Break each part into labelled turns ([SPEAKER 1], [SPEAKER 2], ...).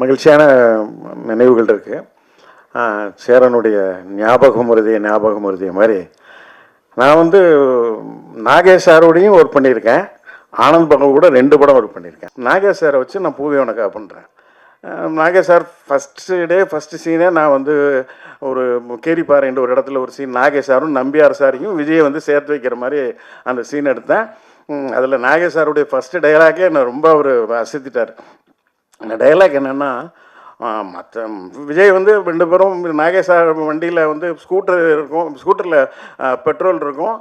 [SPEAKER 1] மகிழ்ச்சியான நினைவுகள் இருக்குது சேரனுடைய ஞாபகம் மருதிய ஞாபகம் உறுதிய மாதிரி. நான் வந்து நாகேஷ் சாரோடையும் ஒர்க் பண்ணியிருக்கேன். ஆனந்த் பகவ் கூட ரெண்டு படம் ஒர்க் பண்ணியிருக்கேன். நாகேஷ் சாரை வச்சு நான் பூவே உனக்கா பண்ணுறேன் Nagesh sir first day first சீனே நான் வந்து ஒரு கேரிப்பாறைன்ற ஒரு இடத்துல ஒரு சீன் நாகேஷ் சாரும் நம்பியார் சாரையும் விஜயை வந்து சேர்த்து வைக்கிற மாதிரி அந்த சீன் எடுத்தேன். அதில் நாகேஷ் சாருடைய ஃபஸ்ட்டு டைலாக்கே என்னை ரொம்ப அவர் அசத்திட்டார். அந்த டைலாக் என்னென்னா மற்ற விஜய் வந்து ரெண்டு பேரும் நாகேஷ் சார் வண்டியில் வந்து ஸ்கூட்டர் இருக்கும் ஸ்கூட்டரில் பெட்ரோல் இருக்கும்.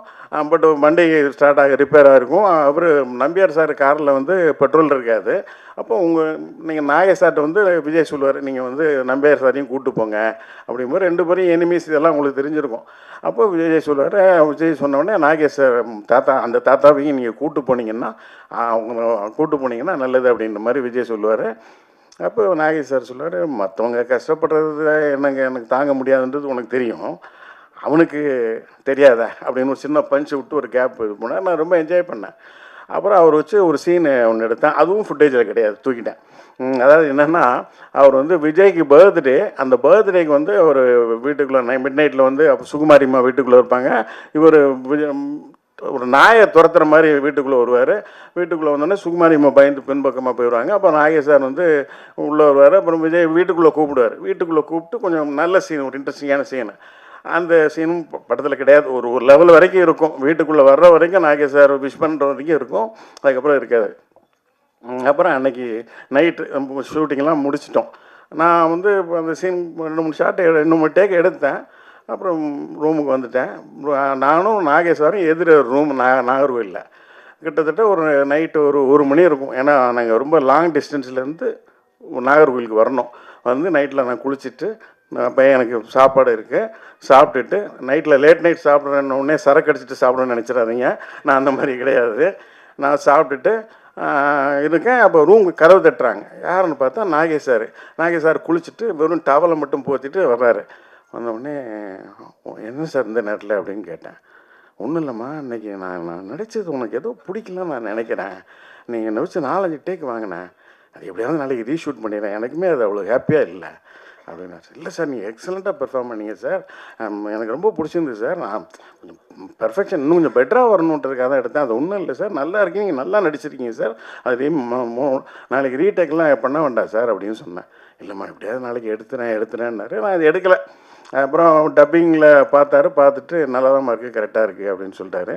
[SPEAKER 1] பட் வண்டி ஸ்டார்ட் ஆக ரிப்பேர் ஆகிருக்கும் அவர் நம்பியார் சார் காரில் வந்து பெட்ரோல் இருக்காது. அப்போ உங்கள் நீங்கள் நாகேஷ் வந்து விஜய் சொல்லுவார் நீங்கள் வந்து நம்பியார் சாரையும் கூப்பிட்டு போங்க. அப்படிங்கும்போது ரெண்டு பேரும் எனிமீஸ் இதெல்லாம் உங்களுக்கு தெரிஞ்சிருக்கும். அப்போ விஜய் சொல்லுவார் விஜய் சொன்னோடனே நாகேஷ் சார் தாத்தா அந்த தாத்தாவையும் நீங்கள் கூப்பிட்டு போனீங்கன்னா அவங்க கூப்பிட்டு போனீங்கன்னா நல்லது. அப்படின்ற மாதிரி விஜய் சொல்லுவார். அப்போ நாகேஷ் சார் சொல்லுவார் மற்றவங்க கஷ்டப்படுறது என்னங்க எனக்கு தாங்க முடியாதுன்றது உனக்கு தெரியும். அவனுக்கு தெரியாதா அப்படின்னு ஒரு சின்ன பஞ்சு விட்டு ஒரு கேப் இது போனால் நான் ரொம்ப என்ஜாய் பண்ணேன். அப்புறம் அவர் வச்சு ஒரு சீன் ஒன்று எடுத்தேன். அதுவும் ஃபுட்டேஜில் கிடையாது. தூக்கிட்டேன். அதாவது என்னென்னா அவர் வந்து விஜய்க்கு பர்த்டே அந்த பர்த்டேக்கு வந்து ஒரு வீட்டுக்குள்ளே நை மிட் நைட்டில் வந்து அப்போ சுகுமாரிம்மா வீட்டுக்குள்ளே இருப்பாங்க. இவர் விஜய் ஒரு நாயை துரத்துற மாதிரி வீட்டுக்குள்ளே வருவார். வீட்டுக்குள்ளே வந்தோடனே சுகுமாரி அம்மா பயந்து பின்பக்கமாக போயிடுவாங்க அப்போ நாகேஷார் வந்து உள்ளே வருவார். அப்புறம் விஜய் வீட்டுக்குள்ளே கூப்பிடுவார். வீட்டுக்குள்ளே கூப்பிட்டு கொஞ்சம் நல்ல சீன் ஒரு இன்ட்ரெஸ்டிங்கான சீனு அந்த சீனும் படத்தில் கிடையாது. ஒரு ஒரு லெவல் வரைக்கும் இருக்கும். வீட்டுக்குள்ளே வர்ற வரைக்கும் நாகேஷ் சார் விஷ் பண்ணுற வரைக்கும் இருக்கும். அதுக்கப்புறம் இருக்காது அப்புறம் அன்னைக்கு நைட்டு ஷூட்டிங்லாம் முடிச்சிட்டோம். நான் வந்து அந்த சீன் ரெண்டு மூணு ஷாட் ரெண்டு மூணு டேக் எடுத்தேன். அப்புறம் ரூமுக்கு வந்துட்டேன். நானும் நாகேஸ்வரம் எதிர ரூம் நா நாகர்கோயிலில் கிட்டத்தட்ட ஒரு நைட்டு ஒரு ஒரு மணி இருக்கும். ஏன்னா நாங்கள் ரொம்ப லாங் டிஸ்டன்ஸ்லேருந்து நாகர்கோவிலுக்கு வரணும். வந்து நைட்டில் நான் குளிச்சுட்டு நான் பையன் எனக்கு சாப்பாடு இருக்குது சாப்பிட்டுட்டு நைட்டில் லேட் நைட் சாப்பிட்றேன்னு உடனே சரக்கு அடிச்சிட்டு சாப்பிடணும்னு நினச்சிடாதீங்க. நான் அந்த மாதிரி கிடையாது. நான் சாப்பிட்டுட்டு இருக்கேன். அப்போ ரூம் கதவு தட்டுறாங்க. யாருன்னு பார்த்தா நாகேஷ் சார். நாகேஷ் சார் குளிச்சுட்டு வெறும் டவலை மட்டும் போத்திட்டு வர்றாரு. வந்தவுடனே என்ன சார் இந்த நேரத்தில்? அப்படின்னு கேட்டேன். ஒன்றும் இல்லைம்மா இன்னைக்கு நான் நான் நடித்தது உனக்கு ஏதோ பிடிக்கலன்னு நான் நினைக்கிறேன். நீங்கள் நடிச்சு நாலஞ்சு டேக் வாங்கினேன் அது எப்படியாவது நாளைக்கு ரீஷூட் பண்ணிடுறேன். எனக்குமே அது அவ்வளோ ஹாப்பியாக இல்லை. அப்படின்னா இல்லை சார் நீங்கள் எக்ஸலண்ட்டாக பெர்ஃபார்ம் பண்ணீங்க சார். எனக்கு ரொம்ப பிடிச்சிருந்தது சார். நான் கொஞ்சம் பெர்ஃபெக்ஷன் இன்னும் கொஞ்சம் பெட்டராக வரணுன்றதுக்காக தான் எடுத்தேன். அது ஒன்றும் இல்லை சார். நல்லா இருக்கீங்க. நல்லா நடிச்சிருக்கீங்க சார். அது ம- மோ- நாளைக்கு ரீடேக்லாம் பண்ண வேண்டாம் சார் அப்படின்னு சொன்னேன். இல்லைம்மா எப்படியாவது நாளைக்கு எடுத்துறேன் எடுத்துறேன்னாரு. நான் அது எடுக்கலை. அப்புறம் டப்பிங்கில் பார்த்தாரு பார்த்துட்டு நல்லா தான் இருக்குது கரெக்டாக இருக்குது அப்படின்னு சொல்லிட்டாரு.